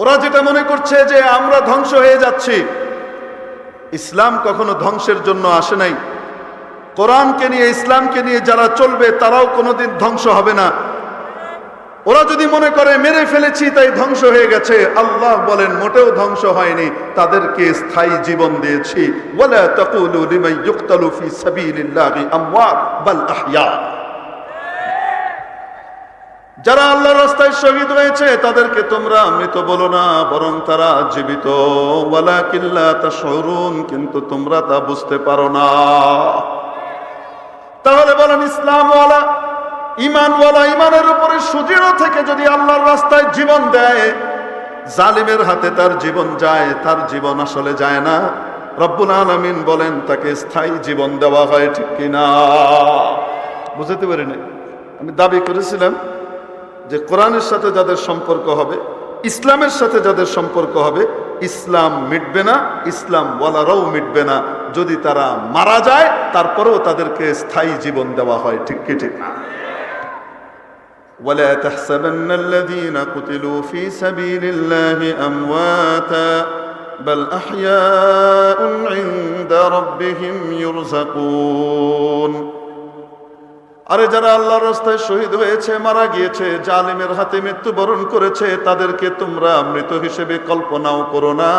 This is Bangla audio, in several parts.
ওরা যেটা মনে করছে যে আমরা ধ্বংস হয়ে যাচ্ছি, ইসলাম কখনো ধ্বংসের জন্য আসে নাই। কোরআনকে নিয়ে, ইসলামকে নিয়ে যারা চলবে, তারাও কোনোদিন ধ্বংস হবে না। ওরা যদি মনে করে, মেরে ফেলেছি, তাই ধ্বংস হয়ে গেছে। আল্লাহ বলেন, মোটেও ধ্বংস হয়নি। তাদেরকে স্থায়ী জীবন দিয়েছি। বলে যারা আল্লাহর রাস্তায় শহীদ হয়েছে, তাদেরকে তোমরা মৃত বলো না, বরং তারা জীবিত। কিল্লা তাশউরুন, কিন্তু তোমরা তা বুঝতে পারো না। তাহলে বলেন, ইসলামওয়ালা, ইমানওয়ালা, ইমানের উপরে সুদৃঢ় থেকে যদি আল্লাহর রাস্তায় জীবন দেয়, জালিমের হাতে তার জীবন যায়, তার জীবন আসলে যায় না। রব্বুল আলামিন বলেন, তাকে স্থায়ী জীবন দেওয়া হয় ঠিক কিনা? বুঝতে পারি নাই আমি দাবি করেছিলাম যে কোরআনের সাথে যাদের সম্পর্ক হবে ইসলামের সাথে যাদের সম্পর্ক হবে ইসলাম মিটবে না ইসলাম ওয়ালারাও মিটবে না যদি তারা মারা যায় তারপরেও তাদেরকে স্থায়ী জীবন দেওয়া হয় ঠিক কি ঠিক না ولا تحسبن الذين قتلوا في سبيل الله أمواتا بل أحياء عند ربهم يرزقون আরে যারা আল্লাহর রাস্তায় শহীদ হয়েছে, মারা গিয়েছে, জালিমের হাতে মৃত্যুবরণ করেছে, তাদেরকে তোমরা মৃত হিসেবে কল্পনাও করো না।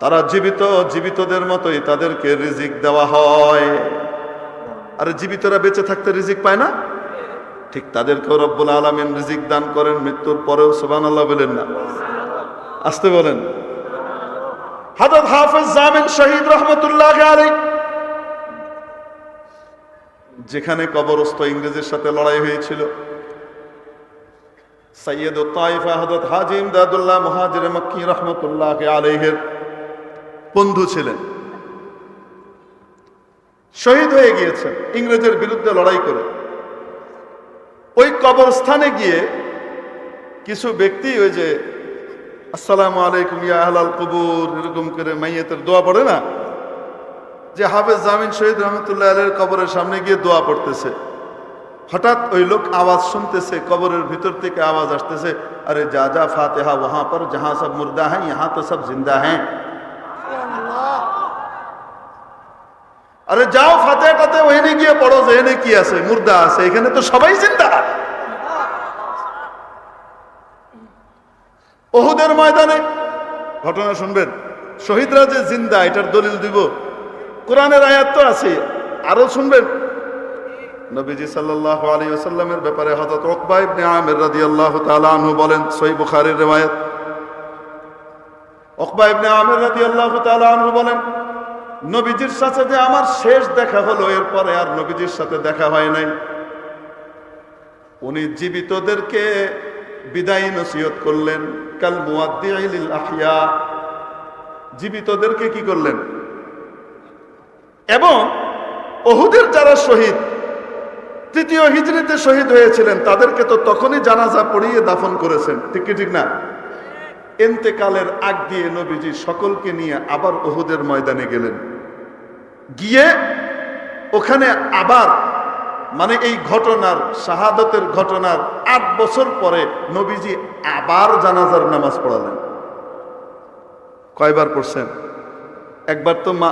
তারা জীবিত, জীবিতদের মতোই তাদেরকে রিজিক দেওয়া হয়। আরে জীবিতরা বেঁচে থাকতে রিজিক পায় না? ঠিক তাদেরকেও রব্বুল আলমিন রিজিক দান করেন, মৃত্যুর পরেও সোবান আল্লাহ বলেন না। আসতে বলেন। হাজরত হাফেজ জামিন শহীদ রহমতুল্লাহ আলী যেখানে কবরস্থ ইংরেজের সাথে লড়াই হয়েছিল। সৈয়দ তাইফা হজরত হাজি ইমদাদুল্লাহ মহাজির মক্কি রহমতুল্লাহ আলহের বন্ধু ছিলেন। শহীদ হয়ে গিয়েছেন, ইংরেজের বিরুদ্ধে লড়াই করে। ওই কবরস্থানে গিয়ে কিছু ব্যক্তি ওই যে, আসসালামু আলাইকুম ইয়া আহলাল কবুর এরকম করে মাইয়াতের দোয়া পড়ে না? যে হাফেজ জামিন শহীদ রহমতুল্লাহ আলের কবরের সামনে গিয়ে দোয়া পড়তেছে। হঠাৎ ওই লোক আওয়াজ শুনতেছে, কবরের ভিতর থেকে আওয়াজ আসতেছে, আরে যা যা, ফাতেহা, ওহা পর, যাহা সব মুর্দা হ্যাঁ ইহা তো সব জিন্দা হ্যাঁ। আরে যাও, ফাতেহাটাতে ওহেনে গিয়ে পড়ো যে এনে কি আছে, মুর্দা আছে, এখানে তো সবাই জিন্দা। ওহুদের ময়দানে, ঘটনা শুনবেন, শহীদরা যে জিন্দা, এটার দলিল দিব। কোরআনের আয়াত তো আছে আরও শুনবেন। নবীজি সাল্লাল্লাহু আলাইহি ওয়াসাল্লামের ব্যাপারে হযরত উকবা ইবনে আমির রাদিয়াল্লাহু তাআলা আনহু বলেন, সহিহ বুখারীর riwayat উকবা ইবনে আমির রাদিয়াল্লাহু তাআলা আনহু বলেন, নবীজির সাথে যে আমার শেষ দেখা হলো, এরপরে আর নবীজির সাথে দেখা হয় নাই। উনি জীবিতদেরকে বিদায়ী নসিহত করলেন, কাল মুয়াদ্দিইল আহিয়া জীবিতদেরকে কি করলেন? এবং অহুদের যারা শহীদ, তৃতীয় হিজড়িতে শহীদ হয়েছিলেন, তাদেরকে তো তখনই জানাজা পড়িয়ে দাফন করেছেন। ঠিক ঠিক না? এন্তেকালের আগ দিয়ে নবীজি সকলকে নিয়ে আবার অহুদের ময়দানে গেলেন। গিয়ে ওখানে আবার মানে এই ঘটনার, শাহাদতের ঘটনার আট বছর পরে নবীজি আবার জানাজার নামাজ পড়ালেন। কয়বার পড়ছেন? একবার তো মা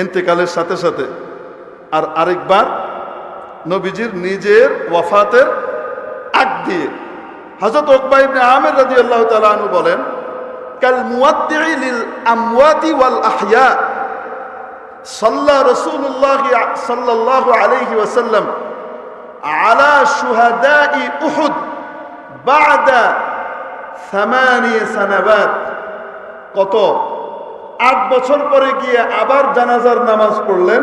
এন্তেকালের সাথে সাথে। আর আরেকবার নবীজির নিজের ওয়াফাতের আগ দিয়ে। হজরত ওকবাই আহমেদ আমের রাজি আল্লাহ তালু বলেন লিল আলাইহি ওয়াসাল্লাম আলা সামানি কত? আট বছর পরে গিয়ে আবার জানাজার নামাজ পড়লেন,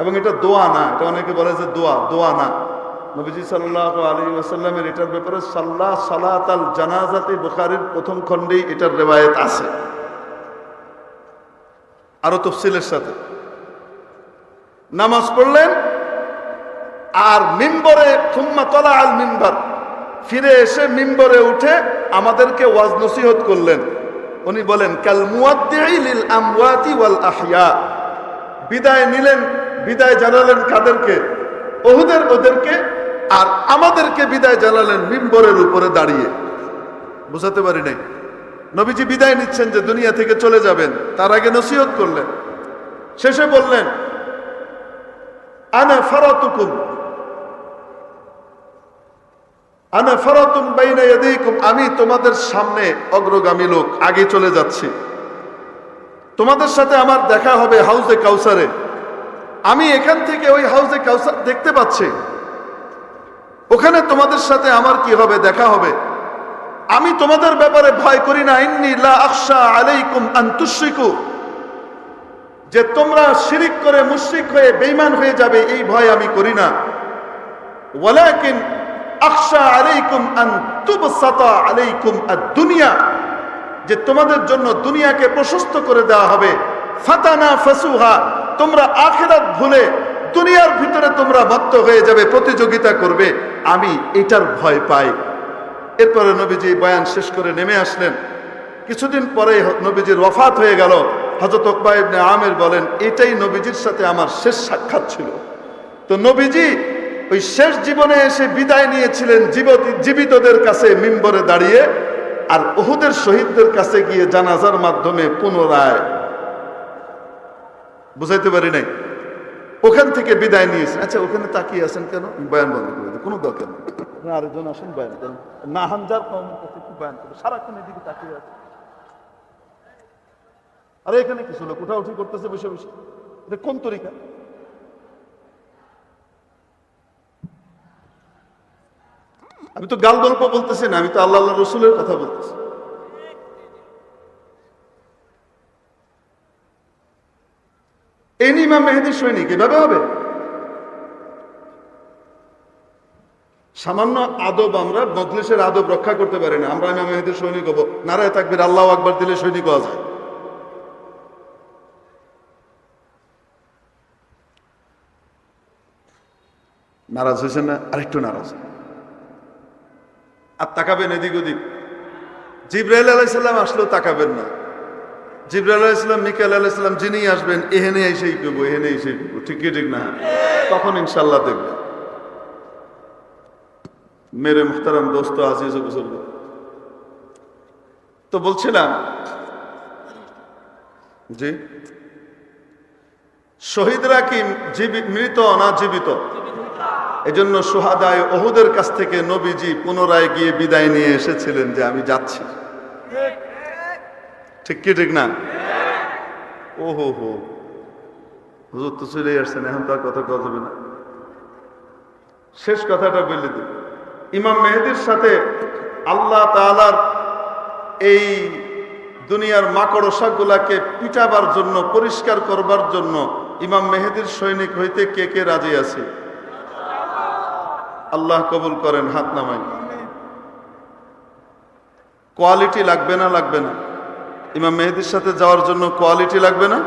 এবং এটা দোয়া না, এটা অনেকে বলে যে দোয়া দোয়া না। নবীজি সাল্লাহ আলী ওয়াসাল্লামের এটার ব্যাপারে সাল্লাহ সালাত আল জানাজাতে বুখারির প্রথম খণ্ডেই এটার রেবায়ত আছে। আরও তফসিলের সাথে। নামাজ পড়লেন, আর মিম্বরে থুম্মা তলা আল মিম্বার, ফিরে এসে মিম্বরে উঠে আমাদেরকে ওয়াজ নসিহত করলেন। উনি বলেন কাল বিদায় নিলেন, বিদায় জানালেন কাদেরকে? ওহুদের, ওদেরকে? আর আমাদেরকে বিদায় জানালেন মিম্বরের উপরে দাঁড়িয়ে। বুঝাতে পারি নাই। নবীজি বিদায় নিচ্ছেন যে দুনিয়া থেকে চলে যাবেন। তার আগে নসিহত করলেন। শেষে বললেন, আনা ফারাতুকুম। ইয়াদাইকুম আমি তোমাদের সামনে অগ্রগামী লোক, আগে চলে যাচ্ছি। তোমাদের সাথে আমার দেখা হবে হাউজে কাউসারে। আমি এখান থেকে ওই হাউজে কাউসার দেখতে পাচ্ছি। ওখানে তোমাদের সাথে আমার কি হবে দেখা হবে? আমি তোমাদের ব্যাপারে ভয় করি না। ইন্নি লা আখশা আলাইকুম যে তোমরা শিরিক করে মুশরিক হয়ে বেঈমান হয়ে যাবে, এই ভয় আমি করি না। ওয়ালাকিন আলাইকুম আলাইকুম আদ-দুনিয়া, যে তোমাদের জন্য দুনিয়াকে প্রশস্ত করে দেওয়া হবে। ফাতানা ফাসুহা, তোমরা আখেরাত ভুলে দুনিয়ার ভিতরে তোমরা মত্ত হয়ে যাবে, প্রতিযোগিতা করবে। আমি এটার ভয় পাই। এরপরে নবীজি বয়ান শেষ করে নেমে আসলেন। কিছুদিন পরে নবীজির ওয়াফাত হয়ে গেল। হজরত ইবনে আমের বলেন, এটাই নবীজির সাথে আমার শেষ সাক্ষাৎ ছিল। তো নবীজি ওই শেষ জীবনে এসে বিদায় নিয়েছিলেন জীবিতদের কাছে মিম্বরে দাঁড়িয়ে আর ওহুদের শহীদদের কাছে গিয়ে জানাজার মাধ্যমে পুনরায় বুঝাইতে পারি নাই। ওখান থেকে বিদায় নিয়েছেন। আচ্ছা ওখানে তাকিয়ে আছেন কেন? বয়ান বন্ধ করে কোনো দরকার নেই। আরেকজন আসেন, বয়ান করেন। না হানজার কমের কাছে একটু বয়ান করবে সারাক্ষণ এদিকে তাকিয়ে আছে। আরে, এখানে কিছু লোক, উঠাউঠি করতেছে, বসে বসে। এটা কোন তরিকা? আমি তো গাল গল্প বলতেছি না, আমি তো আল্লাহ আল্লাহ রসুলের কথা বলতেছি। এই নিয়ে ইমাম মেহেদির সৈনিক, এভাবে হবে? সামান্য আদব আমরা মজলিসের আদব রক্ষা করতে পারি না, আমরা ইমাম মেহেদির সৈনিক হব। নারায় থাকবির আল্লাহ আকবার দিলে সৈনিক হওয়া যায়। নারাজ হয়েছেন না? আরেকটু নারাজ আর তাকাবেন এদিক ওদিক। জিব্রাইল আলাইসাল্লাম আসলেও তাকাবেন না। জিব্রাইল আলাইসাল্লাম মিকাল আলাইসাল্লাম যিনি আসবেন, এহেনে এসেই করব, এহেনে এসেই করব। ঠিক ঠিক না? তখন ইনশাল্লাহ দেখবেন। মেরে মুখতারাম দোস্ত আজিজ তো বলছিলাম, জি? শহীদরা কি মৃত না জীবিত? এজন্য সোহাদায় ওহুদের কাছ থেকে নবীজি পুনরায় গিয়ে বিদায় নিয়ে এসেছিলেন যে আমি যাচ্ছি। ঠিক কি, ঠিক না? ও হো। হো হুজুর তো চলে আসছেন, এখন তো আর কথা কথা হবে না। শেষ কথাটা বলে দিই। ইমাম মেহেদির সাথে আল্লাহ তাআলার এই দুনিয়ার মাকড়সাগুলাকে পিটাবার জন্য, পরিষ্কার করবার জন্য ইমাম মেহেদির সৈনিক হইতে কে কে রাজি আছে? আল্লাহ কবুল করেন, হাত নামাই কোয়ালিটি লাগবে না লাগবে না। ইমাম মেহেদির সাথে যাওয়ার জন্য কোয়ালিটি লাগবে না?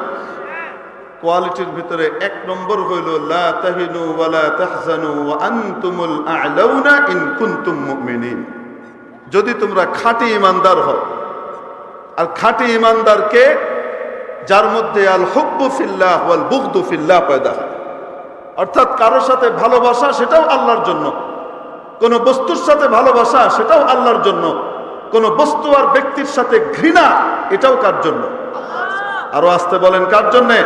কোয়ালিটির ভিতরে এক নম্বর হইল ওয়ালা আনতুমুল ইন যদি তোমরা খাঁটি ইমানদার হও, আর খাঁটি ইমানদারকে যার মধ্যে আল হুব্বু ফিল্লাহ ফিল্লাহ পয়দা হয়। অর্থাৎ কারোর সাথে ভালোবাসা, সেটাও আল্লাহর জন্য। কোন বস্তুর সাথে ভালোবাসা, সেটাও আল্লাহর জন্য। কোন বস্তু আর ব্যক্তির সাথে ঘৃণা, এটাও কার জন্য? আরও আসতে বলেন, কার জন্যে?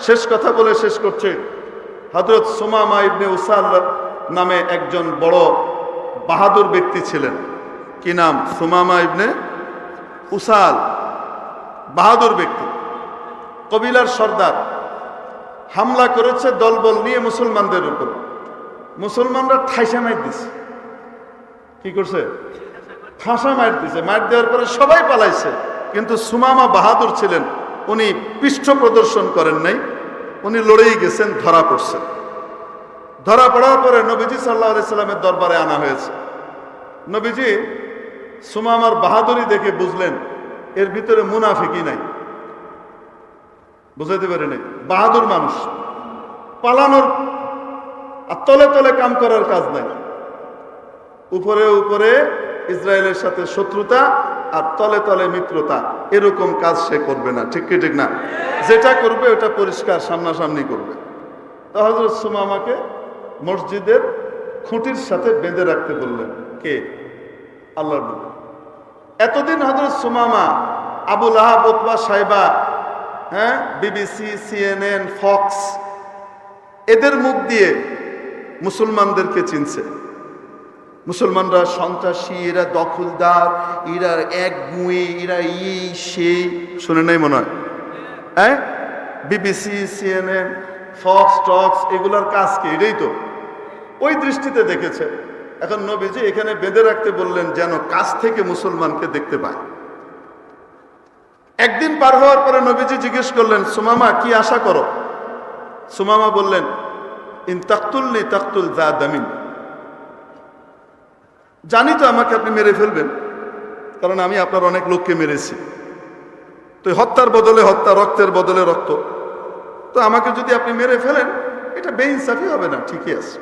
শেষ কথা বলে শেষ করছে। হজরত সোমামা ইবনে উসাল নামে একজন বড় বাহাদুর ব্যক্তি ছিলেন। কি নাম? সোমামা ইবনে উসাল। বাহাদুর ব্যক্তি। কবিলার সর্দার। হামলা করেছে দলবল নিয়ে মুসলমানদের উপর। মুসলমানরা ঠাইসা মার দিছে। কি করছে? ঠাসা মার দিছে। মার দেওয়ার পরে সবাই পালাইছে। কিন্তু সুমামা বাহাদুর ছিলেন। উনি পৃষ্ঠ প্রদর্শন করেন নাই। উনি লড়েই গেছেন, ধরা পড়ছেন ধরা পড়ার পরে নবীজি সাল্লাহ সাল্লামের দরবারে আনা হয়েছে। নবীজি সুমামার বাহাদুরি দেখে বুঝলেন, এর ভিতরে মুনাফিকি নাই। বুঝাইতে পারি নাই? বাহাদুর মানুষ। পালানোর আর তলে তলে কাম করার কাজ নাই। উপরে উপরে ইসরায়েলের সাথে শত্রুতা আর তলে তলে মিত্রতা, এরকম কাজ সে করবে না। ঠিক কি, ঠিক না? যেটা করবে ওটা পরিষ্কার সামনাসামনি করবে। তো হজরত সুমামাকে মসজিদের খুঁটির সাথে বেঁধে রাখতে বললেন, কে? আল্লাহর নবী। এতদিন হজরত সুমামা আবুল আহাব সাহেবা হ্যাঁ? বিবিসি সিএনএন ফক্স এদের মুখ দিয়ে মুসলমানদেরকে চিনছে। মুসলমানরা সন্ত্রাসী, এরা দখলদার, এরা এক গুঁয়ে, এরা ই সে। শুনে নাই মনে হয়? হ্যাঁ? বিবিসি সিএনএন ফক্স টক্স এগুলোর কাজ কি? এটাই তো। ওই দৃষ্টিতে দেখেছে। এখন নবীজি এখানে বেঁধে রাখতে বললেন, যেন কাছ থেকে মুসলমানকে দেখতে পায়। একদিন পার হওয়ার পরে নবীজি জিজ্ঞেস করলেন, সুমামা, কি আশা করো? সুমামা বললেন, ইন তাকতুলনি তাকতুল যা দামিন। জানি তো আমাকে আপনি মেরে ফেলবেন, কারণ আমি আপনার অনেক লোককে মেরেছি। তো হত্যার বদলে হত্যা, রক্তের বদলে রক্ত। তো আমাকে যদি আপনি মেরে ফেলেন, এটা বেইনসাফি হবে না, ঠিকই আছে।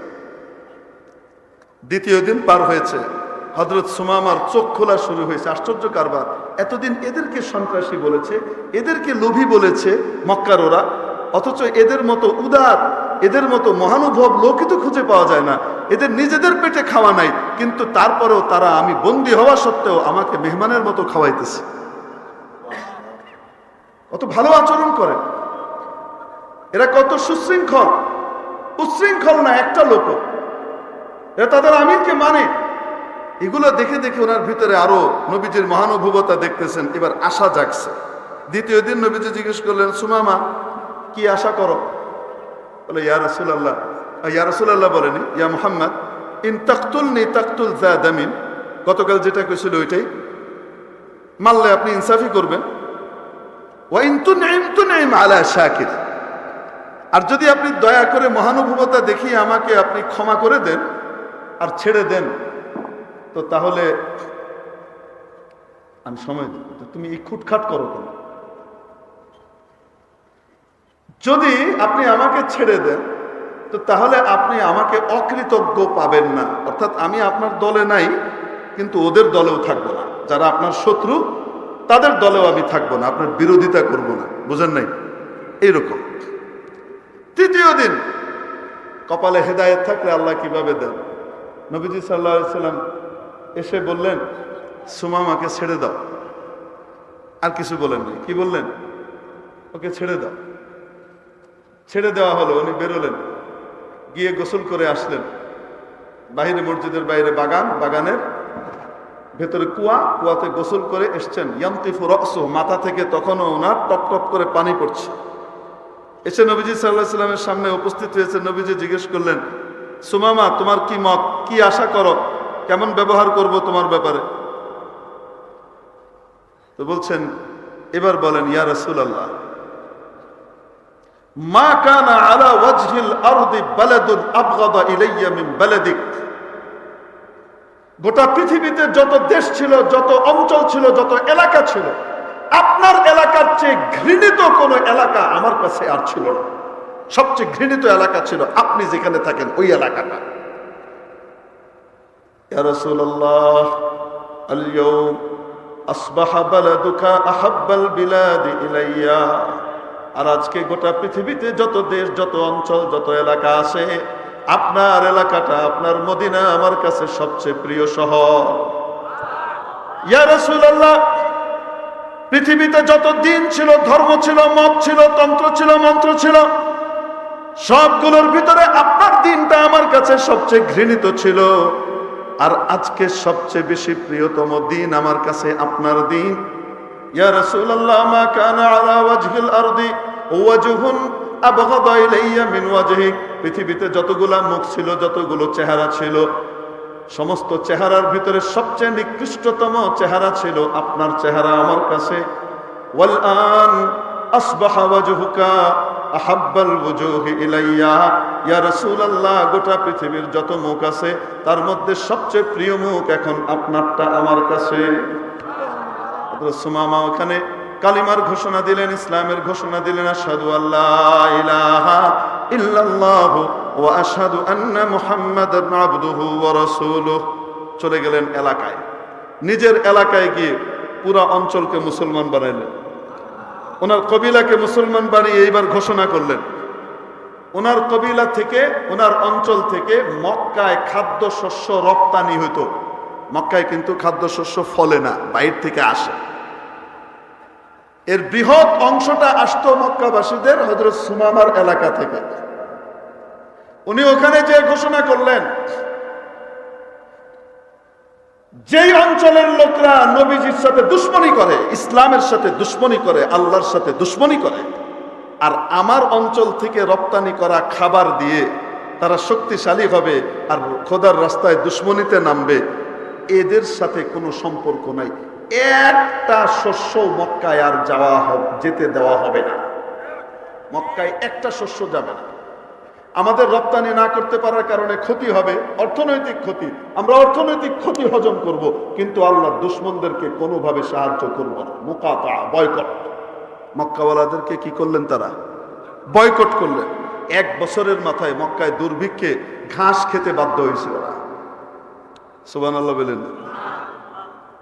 দ্বিতীয় দিন পার হয়েছে হজরত সুমামার চোখ খোলা শুরু হয়েছে। আশ্চর্য কারবার। এতদিন এদেরকে সন্ত্রাসী বলেছে, এদেরকে লোভী বলেছে মক্কার ওরা। অথচ এদের মতো উদার, এদের মতো মহানুভব লোকই তো খুঁজে পাওয়া যায় না। এদের নিজেদের পেটে খাওয়া নাই, কিন্তু তারপরেও তারা আমি বন্দী হওয়া সত্ত্বেও আমাকে মেহমানের মতো খাওয়াইতেছে। কত ভালো আচরণ করে। এরা কত সুশৃঙ্খল। উচ্ছৃঙ্খল না একটা লোক এরা তাদের আমিনকে মানে। এগুলো দেখে দেখে ওনার ভিতরে আরও নবীজির মহানুভবতা দেখতেছেন। এবার আশা জাগছে। দ্বিতীয় দিন নবীজি জিজ্ঞেস করলেন, সুমামা, কি আশা করো? বলে, ইয়া রসুল্লাহ ইয়া রসুল্লাহ বলেনি, ইয়া মোহাম্মদ, ইন তাকতুল নি তাকতুল জাদামিন গতকাল যেটা কইছিল ওইটাই। মানলে আপনি ইনসাফি করবেন। ওয়াইন তুনঈম তুনঈম আলা শাকির। আর যদি আপনি দয়া করে মহানুভবতা দেখিয়ে আমাকে আপনি ক্ষমা করে দেন আর ছেড়ে দেন তো তাহলে আমি সময় তুমি এই খুটখাট করো কেন? যদি আপনি আমাকে ছেড়ে দেন, তো তাহলে আপনি আমাকে অকৃতজ্ঞ পাবেন না। অর্থাৎ আমি আপনার দলে নাই, কিন্তু ওদের দলেও থাকব না। যারা আপনার শত্রু, তাদের দলেও আমি থাকব না। আপনার বিরোধিতা করব না। বুঝেন নাই? এইরকম। তৃতীয় দিন, কপালে হেদায়েত থাকলে আল্লাহ কীভাবে দেন? নবীজি সাল্লাহ সাল্লাম এসে বললেন সুমামাকে ছেড়ে দাও। আর কিছু বলেন নাই। কি বললেন? ওকে ছেড়ে দাও। ছেড়ে দেওয়া হলো, উনি বেরোলেন। গিয়ে গোসল করে আসলেন। বাহিরে মসজিদের বাইরে বাগান, বাগানের ভেতরে কুয়া। কুয়াতে গোসল করে এসছেন। ইয়ামতিফু রক্স মাথা থেকে তখনও ওনার টপ টপ করে পানি পড়ছে। এসে নবীজি সাল্লাহ সাল্লামের সামনে উপস্থিত হয়েছে। নবীজি জিজ্ঞেস করলেন, সুমামা, তোমার কি মত? কি আশা করো? কেমন ব্যবহার করব তোমার ব্যাপারে? তো বলছেন, এবার বলেন, ইয়া রাসূলুল্লাহ, মা কানা আলা ওয়াজহিল আরদি বালাদুন আবগাদা ইলাইয়া মিন বালাদিক। গোটা পৃথিবীতে যত দেশ ছিল, যত অঞ্চল ছিল, যত এলাকা ছিল, আপনার এলাকার চেয়ে ঘৃণিত কোন এলাকা আমার কাছে আর ছিল না। সবচেয়ে ঘৃণিত এলাকা ছিল আপনি যেখানে থাকেন, ওই এলাকাটা। ইয়া রাসূলুল্লাহ, আল-ইয়াউম আসবাহা বালাদুকা আহাব্বাল বিলাদি ইলাইয়া। আর আজকে গোটা পৃথিবীতে যত দেশ, যত অঞ্চল, যত এলাকা আছে, আপনার এলাকাটা, আপনার মদিনা আমার কাছে সবচেয়ে প্রিয় শহর। ইয়া রাসূলুল্লাহ, পৃথিবীতে যত দিন ছিল, ধর্ম ছিল, মত ছিল, তন্ত্র ছিল, মন্ত্র ছিল, সবগুলোর ভিতরে আপনার দিনটা আমার কাছে সবচেয়ে ঘৃণিত ছিল। আর আজকে সবচেয়ে বেশি প্রিয়তম দিন আমার কাছে আপনার দিন। ইয়া রাসূলুল্লাহ, মা কানা আলা ওয়াজহিল আরদি, ওয়াজহুন আবগাদা ইলাইয়া মিন ওয়াজহিক পৃথিবীতে যতগুলা মুখ ছিল, যতগুলো চেহারা ছিল, সমস্ত চেহারার ভিতরে সবচেয়ে নিকৃষ্টতম চেহারা ছিল আপনার চেহারা আমার কাছে। ওয়াল আন আসবাহা ওয়াজহুকা আহাব্বাল ওয়াজহি ইলাইয়া। ইয়া রাসূলুল্লাহ, গোটা পৃথিবীর যত মুখ আছে, তার মধ্যে সবচেয়ে প্রিয় মুখ এখন আপনারটা আমার কাছে। সুমামা ওখানে কালিমার ঘোষণা দিলেন, ইসলামের ঘোষণা দিলেন আসাদু আল্লাহ ইলাহা ইল্লাল্লাহ ওয়া আশহাদু আন্না মুহাম্মাদান আবদুহু ওয়া রাসূলুহু। চলে গেলেন এলাকায়। নিজের এলাকায় গিয়ে পুরা অঞ্চলকে মুসলমান বানাইলেন। ওনার কবিলাকে মুসলমান বানিয়ে এইবার ঘোষণা করলেন। ওনার কবিলা থেকে, ওনার অঞ্চল থেকে মক্কায় খাদ্য শস্য রপ্তানি হতো মক্কায় কিন্তু খাদ্যশস্য ফলে না, বাইর থেকে আসে। এর বৃহৎ অংশটা আসত মক্কাবাসীদের হজরত সুমামার এলাকা থেকে। উনি ওখানে যে ঘোষণা করলেন যেই অঞ্চলের লোকরা নবীজির সাথে দুশ্মনী করে, ইসলামের সাথে দুশ্মনী করে, আল্লাহর সাথে দুশ্মনী করে, আর আমার অঞ্চল থেকে রপ্তানি করা খাবার দিয়ে তারা শক্তিশালী হবে আর খোদার রাস্তায় দুশ্মনীতে নামবে, এদের সাথে কোনো সম্পর্ক নাই। একটা শস্য মক্কায় আর যাওয়া যেতে দেওয়া হবে না। মক্কায় একটা শস্য যাবে না। আমাদের রপ্তানি না করতে পারার কারণে ক্ষতি হবে, অর্থনৈতিক ক্ষতি। আমরা অর্থনৈতিক ক্ষতি হজম করব, কিন্তু আল্লাহ দুশ্মনদেরকে কোনোভাবে সাহায্য করব না। মোকাতা, বয়কট। মক্কাওয়ালাদেরকে কি করলেন তারা? বয়কট করলেন। এক বছরের মাথায় মক্কায় দুর্ভিক্ষে ঘাস খেতে বাধ্য হয়েছিল ওরা সুবান আল্লাহ বলেন।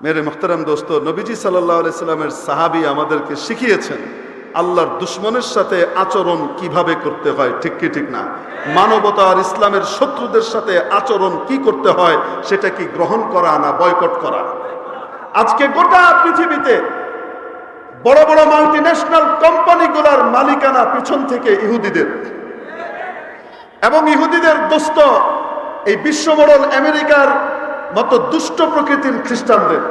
মেরে মোখতারাম দোস্ত, নবীজি সাল্লাহ সাল্লামের সাহাবি আমাদেরকে শিখিয়েছেন আল্লাহর দুশ্মনের সাথে আচরণ কীভাবে করতে হয়, ঠিক কি ঠিক না? মানবতা আর ইসলামের শত্রুদের সাথে আচরণ কি করতে হয়, সেটা কি গ্রহণ করা না বয়কট করা? আজকে গোটা পৃথিবীতে বড় বড় মাল্টি ন্যাশনাল কোম্পানিগুলোর মালিকানা পিছন থেকে ইহুদিদের। এবং ইহুদিদের দোস্ত, এই বিশ্বমডল আমেরিকার মতো দুষ্ট প্রকৃতির খ্রিস্টানদের।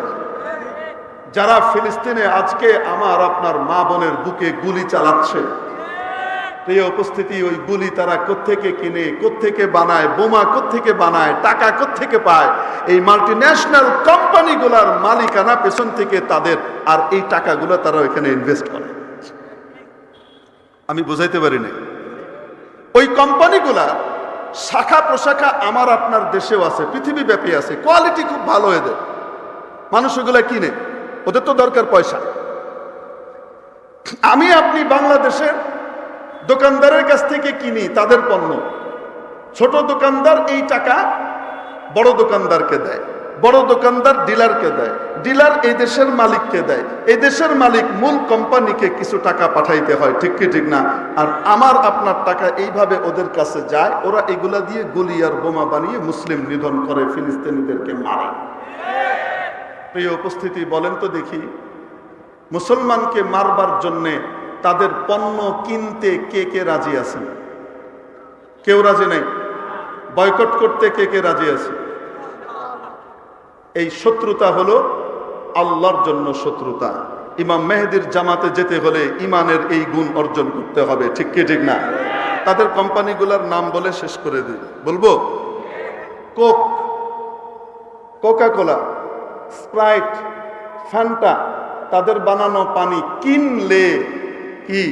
যারা ফিলিস্তিনে আজকে আমার আপনার মা বোনের বুকে গুলি চালাচ্ছে, প্রিয় উপস্থিতি, ওই গুলি তারা কোত্থেকে কিনে, কোত্থেকে বানায়, বোমা কোত্থেকে বানায়, টাকা কোত্থেকে পায়, এই মাল্টি ন্যাশনাল কোম্পানিগুলার মালিকানা পেছন থেকে তাদের, আর এই টাকাগুলো তারা ওইখানে ইনভেস্ট করে। আমি বুঝাইতে পারি না ওই কোম্পানিগুলা শাখা প্রশাখা আমার আপনার দেশেও আছে পৃথিবী ব্যাপী আছে কোয়ালিটি খুব ভালো এদের। মানুষ ওগুলা কিনে। ওদের তো দরকার পয়সা। আমি আপনি বাংলাদেশের দোকানদারের কাছ থেকে কিনি তাদের পণ্য। ছোট দোকানদার এই টাকা বড় দোকানদারকে দেয়, বড় দোকানদার ডিলারকে দেয়। ডিলার এই দেশের মালিককে দেয়, এই দেশের মালিক মূল কোম্পানিকে কিছু টাকা পাঠাইতে হয়, ঠিক কি, ঠিক না? আর আমার আপনার টাকা এইভাবে ওদের কাছে যায়, ওরা এগুলা দিয়ে গুলি আর বোমা বানিয়ে মুসলিম নিধন করে, ফিলিস্তিনিদেরকে মারে। প্রিয় উপস্থিতি, বলেন তো দেখি, মুসলমানকে মারবার জন্যে তাদের পণ্য কিনতে কে কে রাজি আছেন? কেউ রাজি নেই? বয়কট করতে কে কে রাজি আছে? এই শত্রুতা হলো আল্লাহর জন্য শত্রুতা। ইমাম মেহেদির জামাতে যেতে হলে ইমানের এই গুণ অর্জন করতে হবে, ঠিক কি, ঠিক না? তাদের কোম্পানিগুলোর নাম বলে শেষ করে দিই। বলব? Coke coca cola sprite fanta তাদের বানানো পানি কিনলে কি?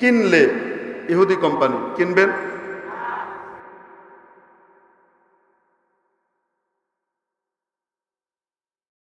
কিনলে ইহুদি কোম্পানি কিনবেন?